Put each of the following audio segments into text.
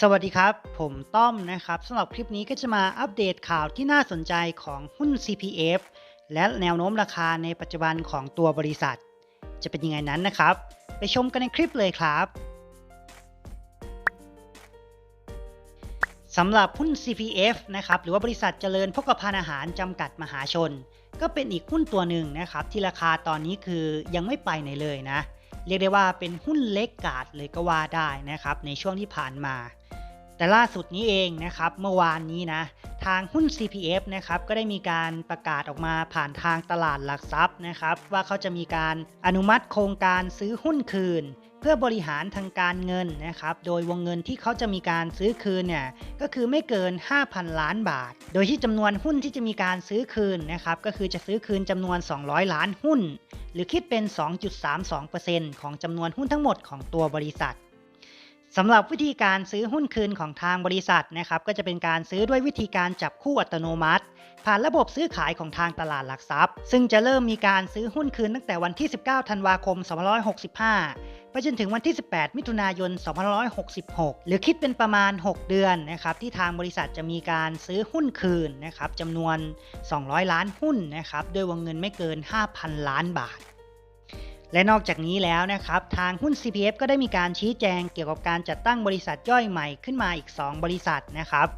สวัสดีครับ ผมต้อมนะครับสำหรับคลิปนี้ก็จะมาอัปเดตข่าวที่น่าสนใจของหุ้น CPF และแนวโน้มราคาในปัจจุบันของตัวบริษัท จะเป็นยังไงนั้นนะครับ ไปชมกันในคลิปเลยครับสำหรับหุ้น CPF นะครับหรือว่าบริษัทเจริญพกพาอาหารจำกัดมหาชน ก็เป็นอีกหุ้นตัวหนึ่งนะครับ ที่ราคาตอนนี้คือยังไม่ไปไหนเลยนะ เรียกได้ว่าเป็นหุ้นเล็กกาดเลยก็ว่าได้นะครับในช่วงที่ผ่านมา แต่ล่าสุดนี้เองนะครับเมื่อวานนี้นะทางหุ้น CPF นะครับก็ได้มีการประกาศออกมาผ่านทางตลาดหลักทรัพย์นะครับ ว่าเขาจะมีการอนุมัติโครงการซื้อหุ้นคืน เพื่อบริหารทางการเงินนะครับโดยวงเงินที่เขาจะมีการซื้อคืนเนี่ยก็คือไม่เกิน 5,000 ล้านบาท โดยที่จำนวนหุ้นที่จะมีการซื้อคืนนะครับก็คือจะซื้อคืนจำนวน 200 ล้านหุ้น หรือคิดเป็น 2.32%ของจำนวนหุ้นทั้งหมดของตัวบริษัท สำหรับวิธีการซื้อหุ้นคืนของทางบริษัทนะครับก็จะเป็นการซื้อด้วยวิธีการจับคู่อัตโนมัติ ผ่านระบบซื้อขายของทางตลาดหลักทรัพย์ ซึ่งจะเริ่มมีการซื้อหุ้นคืนตั้งแต่วันที่ 19 ธันวาคม 2565 ไปจนถึงวันที่ 18 มิถุนายน 2566 หรือคิดเป็นประมาณ 6 เดือนนะครับที่ทางบริษัทจะมีการซื้อหุ้นคืนนะครับจำนวน 200 ล้านหุ้นนะครับด้วยวงเงินไม่เกิน 5,000 ล้านบาท และนอกจากนี้แล้วนะครับ ทางหุ้น CPF ก็ได้มีการชี้แจงเกี่ยวกับการจัดตั้งบริษัทย่อยใหม่ขึ้นมาอีก 2 บริษัทนะครับ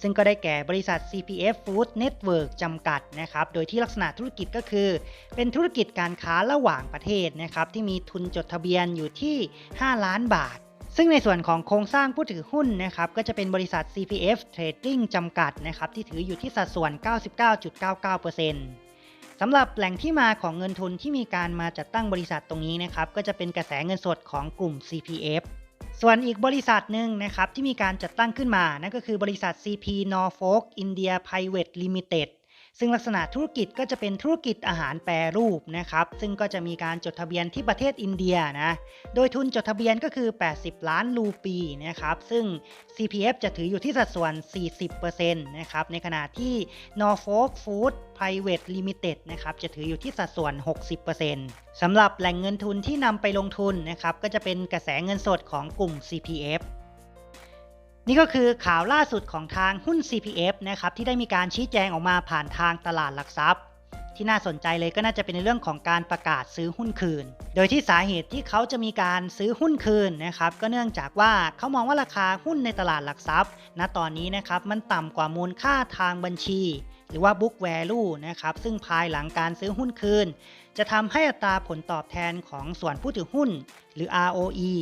ซึ่งก็ได้แก่บริษัท CPF Food Network จำกัดนะครับ โดยที่ลักษณะธุรกิจก็คือ เป็นธุรกิจการค้าระหว่างประเทศนะครับที่มีทุนจดทะเบียนอยู่ที่ 5 ล้านบาทซึ่งในส่วนของโครงสร้างผู้ถือหุ้นนะครับก็จะเป็นบริษัท CPF Trading จำกัดนะครับที่ถืออยู่ที่สัดส่วน 99.99%ำหรับแหล่งที่มาของเงินทุนที่มีการมาจัดตั้งบริษัทตรงนี้นะครับก็จะเป็นกระแสเงินสดของกลุ่ม CPF ส่วนอีกบริษัทหนึ่งนะครับที่มีการจัดตั้งขึ้นมานั่นก็คือบริษัท CP Norfolk India Private Limited ซึ่งลักษณะธุรกิจก็จะเป็นธุรกิจอาหารแปรรูปนะครับ ซึ่งก็จะมีการจดทะเบียนที่ประเทศอินเดียนะ โดยทุนจดทะเบียนก็คือ 80 ล้านรูปีนะครับ ซึ่ง CPF จะถืออยู่ที่สัดส่วน 40%นะครับ ในขณะที่ Norfolk Food Private Limited นะครับจะถืออยู่ที่สัดส่วน 60%สำหรับแหล่งเงินทุนที่นำไปลงทุนนะครับก็จะเป็นกระแสเงินสดของกลุ่ม CPF นี่ก็คือข่าวล่าสุดของทางหุ้น CPF นะครับที่ได้มีการชี้แจงออกมาผ่านทางตลาดหลักทรัพย์ ที่น่าสนใจเลยก็น่าจะเป็นในเรื่องของการประกาศซื้อหุ้นคืน โดยที่สาเหตุที่เขาจะมีการซื้อหุ้นคืนนะครับก็เนื่องจากว่าเขามองว่าราคาหุ้นในตลาดหลักทรัพย์ ณตอนนี้นะครับมันต่ำกว่ามูลค่าทางบัญชี รือว่า book value นะครับซึ่งภายหลังการซื้อหุ้นคืน จะทำให้อัตราผลตอบแทนของส่วนผู้ถือหุ้น หรือ ROE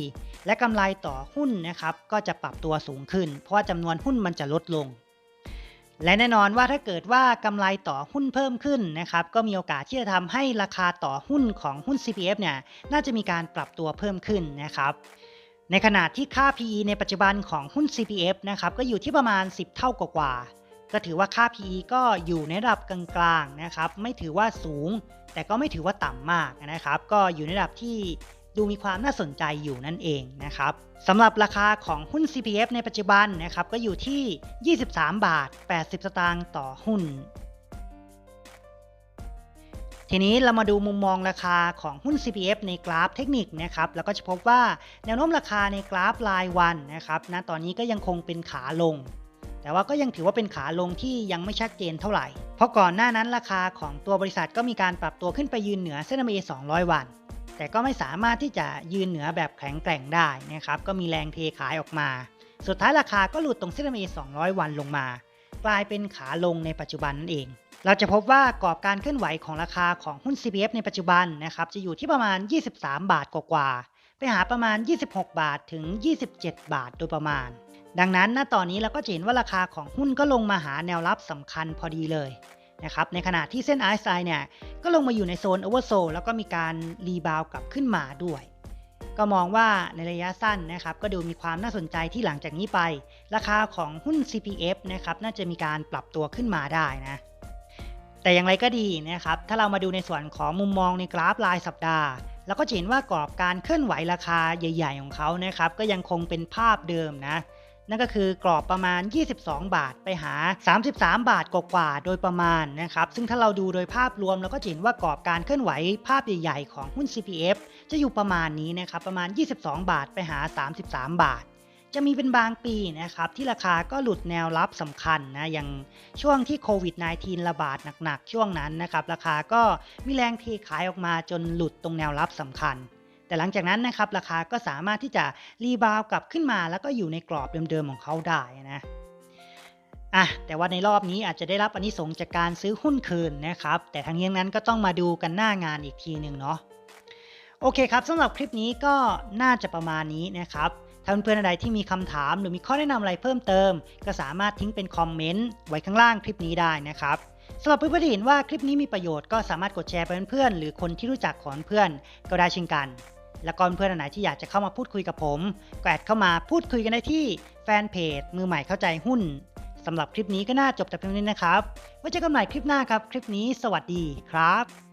และกำไรต่อหุ้นนะครับก็จะปรับตัวสูงขึ้น เพราะว่าจำนวนหุ้นมันจะลดลง และแน่นอนว่าถ้าเกิดว่ากำไรต่อหุ้นเพิ่มขึ้นนะครับก็มีโอกาสที่จะทำให้ราคาต่อหุ้นของหุ้น CPF เนี่ยน่าจะมีการปรับตัวเพิ่มขึ้นนะครับในขณะที่ค่า PE ในปัจจุบันของหุ้น CPF นะครับก็อยู่ที่ประมาณ 10 เท่ากว่าๆ ก็ถือว่าค่า PE ก็อยู่ในระดับกลางๆนะครับ ไม่ถือว่าสูง แต่ก็ไม่ถือว่าต่ำมากนะครับ ก็อยู่ในระดับที่ดูมีความน่าสนใจอยู่นั่นเองนะครับสำหรับราคาของหุ้น CPF ในปัจจุบันนะครับ ก็อยู่ที่ 23 บาท 80 สตางค์ต่อหุ้น ทีนี้เรามาดูมุมมองราคาของหุ้น CPF ในกราฟเทคนิคนะครับ แล้วก็จะพบว่าแนวโน้มราคาในกราฟรายวันนะครับณตอนนี้ก็ยังคงเป็นขาลง แต่ว่าก็ยังถือว่าเป็นขาลงที่ยังไม่ชัดเจนเท่าไหร่ เพราะก่อนหน้านั้นราคาของตัวบริษัทก็มีการปรับตัวขึ้นไปยืนเหนือเส้น MA 200 วัน แต่ก็ไม่สามารถที่จะยืนเหนือแบบแข็งแกร่งได้นะครับ ก็มีแรงเทขายออกมา สุดท้ายราคาก็หลุดตรงเส้น MA 200 วันลงมา กลายเป็นขาลงในปัจจุบันนั่นเอง เราจะพบว่ากรอบการเคลื่อนไหวของราคาของหุ้น CPF ในปัจจุบันนะครับ จะอยู่ที่ประมาณ 23 บาทกว่าๆ หาประมาณ 26 บาทถึง 27 บาทโดยประมาณ ดังนั้นณตอนนี้เราก็จะเห็นว่าราคาของหุ้นก็ลงมาหาแนวรับสำคัญพอดีเลยนะครับในขณะที่เส้น RSI เนี่ยก็ลงมาอยู่ในโซน Oversold แล้วก็มีการรีบาวกลับขึ้นมาด้วย ก็มองว่าในระยะสั้นนะครับก็ดูมีความน่าสนใจที่หลังจากนี้ไป ราคาของหุ้น CPF นะครับน่าจะมีการปรับตัวขึ้นมาได้นะแต่อย่างไรก็ดีนะครับถ้าเรามาดูในส่วนของมุมมองในกราฟรายสัปดาห์ เราก็จะเห็นว่ากรอบการเคลื่อนไหวราคาใหญ่ ๆ ของเขานะครับ ก็ยังคงเป็นภาพเดิมนะ นั่นก็คือกรอบประมาณ 22 บาทไปหา 33 บาทกว่าๆโดยประมาณนะครับ ซึ่งถ้าเราดูโดยภาพรวมเราก็จะเห็นว่ากรอบการเคลื่อนไหวภาพใหญ่ ๆ ของหุ้น CPF จะอยู่ประมาณนี้นะครับ ประมาณ 22 บาทไปหา 33 บาท จะมีเป็นบางปีนะครับที่ราคาก็หลุดแนวรับสำคัญนะอย่างช่วงที่โควิด -19 ระบาดหนักๆ ช่วงนั้นนะครับราคาก็มีแรงเทขายออกมาจนหลุดตรงแนวรับสำคัญ แต่หลังจากนั้นนะครับราคาก็สามารถที่จะรีบาวกลับขึ้นมา แล้วก็อยู่ในกรอบเดิมๆของเขาได้นะอะแต่ว่าในรอบนี้อาจจะได้รับอานิสงส์จากการซื้อหุ้นคืนนะครับ แต่ทั้งนี้ทั้งนั้นก็ต้องมาดูกันหน้างานอีกทีหนึ่งเนาะโอเคครับสำหรับคลิปนี้ก็น่าจะประมาณนี้นะครับ ถ้าเพื่อนๆอะไรที่มีคำถามหรือมีข้อแนะนำอะไรเพิ่มเติม ก็สามารถทิ้งเป็นคอมเมนต์ไว้ข้างล่างคลิปนี้ได้นะครับสำหรับเพื่อนๆที่เห็นว่าคลิปนี้มีประโยชน์ก็สามารถกดแชร์ไปเพื่อนๆหรือคนที่รู้จักของเพื่อนก็ได้เช่นกัน แล้วก็เพื่อนๆไหนที่อยากจะเข้ามาพูดคุยกับผมก็แอดเข้ามาพูดคุยกันได้ที่แฟนเพจมือใหม่เข้าใจหุ้นสำหรับคลิปนี้ก็น่าจบแต่เพียงนี้นะครับไว้เจอกันใหม่คลิปหน้าครับ คลิปนี้สวัสดีครับ